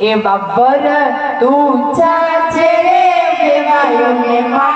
એ બાબર તું ચાચે દેવાયો ને મા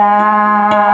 Yeah.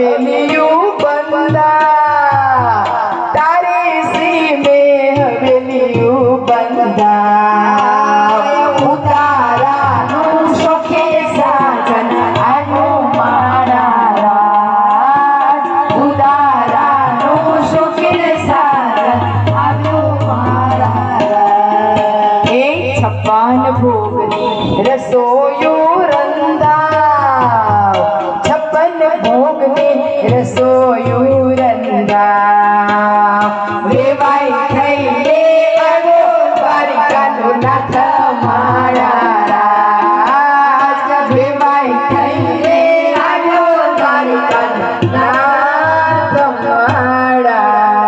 હવેલીયું બંધા. તારી સીમે હવેલીયું બંધા. ઉતારાનું શોખે સાજન આનું મારા રાજ ઉતારાનું શોખે સાજન આનું મારા રાજ એ છપ્પન ભોગની રસોઈ बाई थैले अगो बारी कालो नाथ।